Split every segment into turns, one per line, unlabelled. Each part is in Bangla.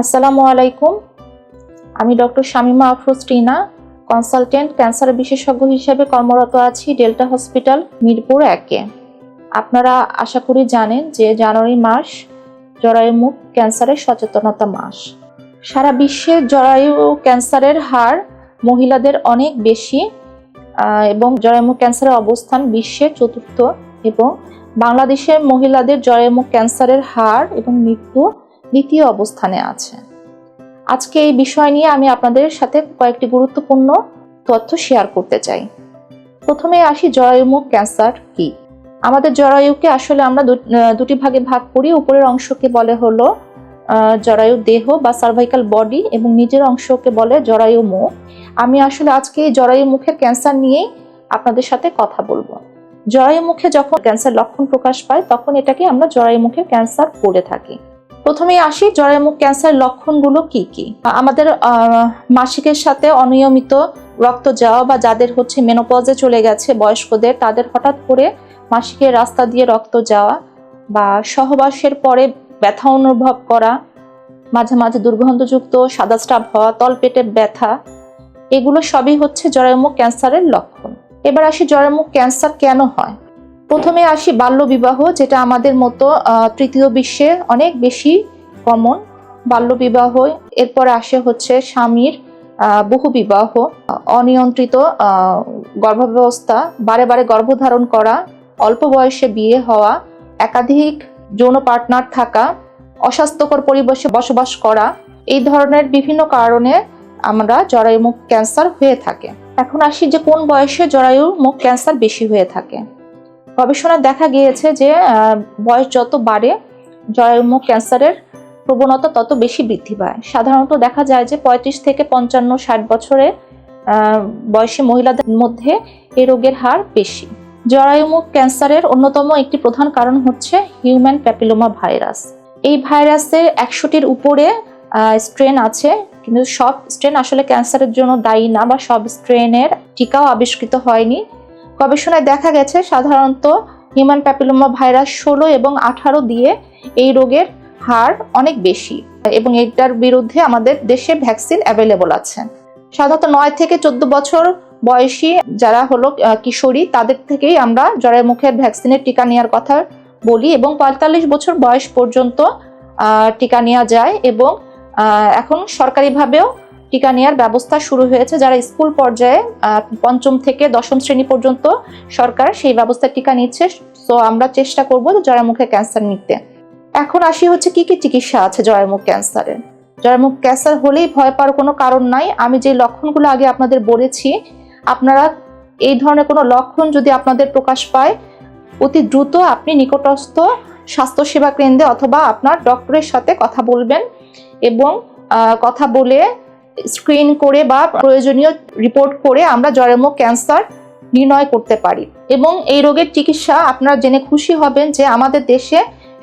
আসসালামু আলাইকুম। আমি doctor Shamima Afroz Tina, consultant, cancer বিশেষজ্ঞ হিসেবে কর্মরত আছি ডেল্টা হসপিটাল মিরপুর একে। আপনারা আশা করি জানেন যে জানুয়ারি মাস জরায়ুমুখ ক্যান্সারের সচেতনতা মাস। সারা বিশ্বে জরায়ু ক্যান্সারের হার মহিলাদের অনেক বেশি এবং জরায়ুমুখ ক্যান্সারের অবস্থান বিশ্বের চতুর্থ এবং বাংলাদেশের মহিলাদের জরায়ুমুখ ক্যান্সারের হার এবং মৃত্যু দ্বিতীয় অবস্থানে আছে। আজকে এই বিষয় নিয়ে আমি আপনাদের সাথে কয়েকটি গুরুত্বপূর্ণ তথ্য শেয়ার করতে চাই। প্রথমে আসি জরায়ুমুখ ক্যান্সার কি? আমাদের জরায়ুকে আসলে আমরা দুটি ভাগে ভাগ করি। উপরের অংশকে বলে হলো জরায়ু দেহ বা সার্ভাইকাল বডি এবং নিজের অংশকে বলে জরায়ু মুখ। আমি আসলে আজকে এই জরায়ু মুখের ক্যান্সার নিয়েই আপনাদের সাথে কথা বলব। জরায়ু মুখে যখন ক্যান্সার লক্ষণ প্রকাশ পায়, তখন এটাকে আমরা জরায়ু মুখের ক্যান্সার বলে থাকি। প্রথমেই আসি জরায়ুমুখ ক্যান্সার লক্ষণগুলো কি কি? আমাদের মাসিকের সাথে অনিয়মিত রক্ত যাওয়া বা যাদের হচ্ছে মেনোপজে চলে গেছে বয়স্কদের, তাদের হঠাৎ করে মাসিকের রাস্তা দিয়ে রক্ত যাওয়া বা সহবাসের পরে ব্যথা অনুভব করা, মাঝে মাঝে দুর্গন্ধযুক্ত, সাদা স্টাব হওয়া তলপেটে ব্যথা, এগুলো সবই হচ্ছে জরায়ুমুখ ক্যান্সারের লক্ষণ। এবার আসি জরায়ুমুখ ক্যান্সার কেন হয়? প্রথমে আসি বাল্যবিবাহ, যেটা আমাদের মতো তৃতীয় বিশ্বে অনেক বেশি কমন বাল্যবিবাহ, এরপরে আসে হচ্ছে স্বামীর বহু বিবাহ অনিয়ন্ত্রিত গর্ভাবস্থা, বারে বারে গর্ভধারণ করা, অল্প বয়সে বিয়ে হওয়া, একাধিক যৌন পার্টনার থাকা, অস্বাস্থ্যকর পরিবেশে বসবাস করা, এই ধরনের বিভিন্ন কারণে আমরা জরায়ুমুখ ক্যান্সার হয়ে থাকে। এখন আসি যে কোন বয়সে জরায়ু মুখ ক্যান্সার বেশি হয়ে থাকে। গবেষণায় দেখা গিয়েছে যে বয়স যত বাড়ে, জরায়ুমুখ ক্যান্সারের প্রবণতা তত বেশি বৃদ্ধি পায়। সাধারণত দেখা যায় যে, পঁয়ত্রিশ থেকে পঞ্চান্ন, ষাট বছরে বয়সী মহিলাদের মধ্যে এ রোগের হার বেশি। জরায়ুমুখ ক্যান্সারের অন্যতম একটি প্রধান কারণ হচ্ছে হিউম্যান প্যাপিলোমা ভাইরাস। এই ভাইরাসের একশোটির উপরে স্ট্রেন আছে, কিন্তু সব স্ট্রেন আসলে ক্যান্সারের জন্য দায়ী না বা সব স্ট্রেনের টিকাও আবিষ্কৃত হয়নি। গবেষণায় দেখা গেছে সাধারণত হিউম্যান প্যাপিলোমা ভাইরাস ষোলো এবং আঠারো দিয়ে এই রোগের হার অনেক বেশি এবং এটার বিরুদ্ধে আমাদের দেশে ভ্যাকসিন অ্যাভেলেবল আছে। সাধারণত নয় থেকে চোদ্দ বছর বয়সী যারা হলো কিশোরী, তাদের থেকেই আমরা জ্বরের মুখের ভ্যাকসিনের টিকা নেওয়ার কথা বলি এবং পঁয়তাল্লিশ বছর বয়স পর্যন্ত টিকা নেওয়া যায় এবং এখন সরকারিভাবেও টিকা নেওয়ার ব্যবস্থা শুরু হয়েছে। যারা স্কুল পর্যায়ে পঞ্চম থেকে দশম শ্রেণি পর্যন্ত সরকার সেই ব্যবস্থা টিকা নিচ্ছে। তো আমরা চেষ্টা করব জরামুখে ক্যান্সার নিতে। এখন আসি হচ্ছে কি কি চিকিৎসা আছে জরামুখ ক্যান্সারের। জরামুখ ক্যান্সার হলেই ভয় পাওয়ার কোনো কারণ নাই। আমি যে লক্ষণগুলো আগে আপনাদের বলেছি, আপনারা এই ধরনের কোনো লক্ষণ যদি আপনাদের প্রকাশ পায়, অতি দ্রুত আপনি নিকটস্থ স্বাস্থ্যসেবা কেন্দ্রে অথবা আপনার ডক্টরের সাথে কথা বলবেন এবং কথা বলে স্ক্রিন করে বা প্রয়োজনীয় রিপোর্ট করে আমরা জরায়ুমুখ ক্যান্সার নির্ণয় করতে পারি। এবং এই রোগের চিকিৎসা আপনারা জেনে খুশি হবেন যে আমাদের দেশে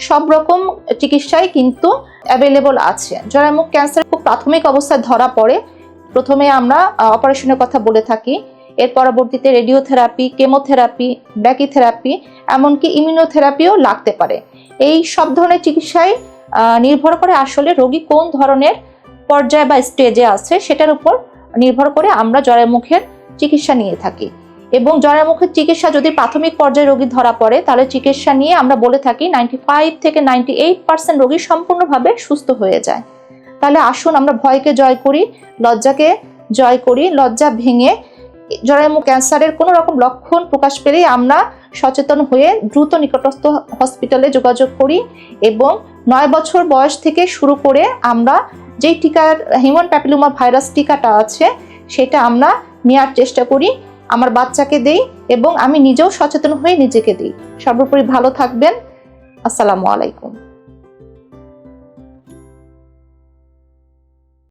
সব রকম চিকিৎসাই কিন্তু অ্যাভেলেবল আছে। জরায়ুমুখ ক্যান্সার খুব প্রাথমিক অবস্থায় ধরা পড়ে। প্রথমে আমরা অপারেশনের কথা বলে থাকি। এর পরবর্তীতে রেডিওথেরাপি কেমোথেরাপি ব্যাকিথেরাপি এমনকি ইমিউনোথেরাপিও লাগতে পারে। এই সব ধরনের চিকিৎসায় নির্ভর করে আসলে রোগী কোন ধরনের পর্যায়ে বা স্টেজে আছে, সেটার উপর নির্ভর করে আমরা জরায়ুমুখের চিকিৎসা নিয়ে থাকি। এবং জরায়ুমুখের চিকিৎসা যদি প্রাথমিক পর্যায়ে রোগী ধরা পড়ে, তাহলে চিকিৎসা নিয়ে আমরা বলে থাকি নাইনটি ফাইভ থেকে নাইনটি এইট পার্সেন্ট রোগী সম্পূর্ণভাবে সুস্থ হয়ে যায়। তাহলে আসুন আমরা ভয়কে জয় করি, লজ্জাকে জয় করি, লজ্জা ভেঙে জরায়ুমুখ ক্যান্সারের কোনো রকম লক্ষণ প্রকাশ পেলেই আমরা সচেতন হয়ে দ্রুত নিকটস্থ হসপিটালে যোগাযোগ করি এবং নয় বছর বয়স থেকে শুরু করে আমরা যেই টিকার হিউম্যান প্যাপিলোমা ভাইরাস টিকাটা আছে, সেটা আমরা নেওয়ার চেষ্টা করি, আমার বাচ্চাকে দেই এবং আমি নিজেও সচেতন হয়ে নিজেকে দিই। সর্বোপরি ভালো থাকবেন। আসসালামু আলাইকুম।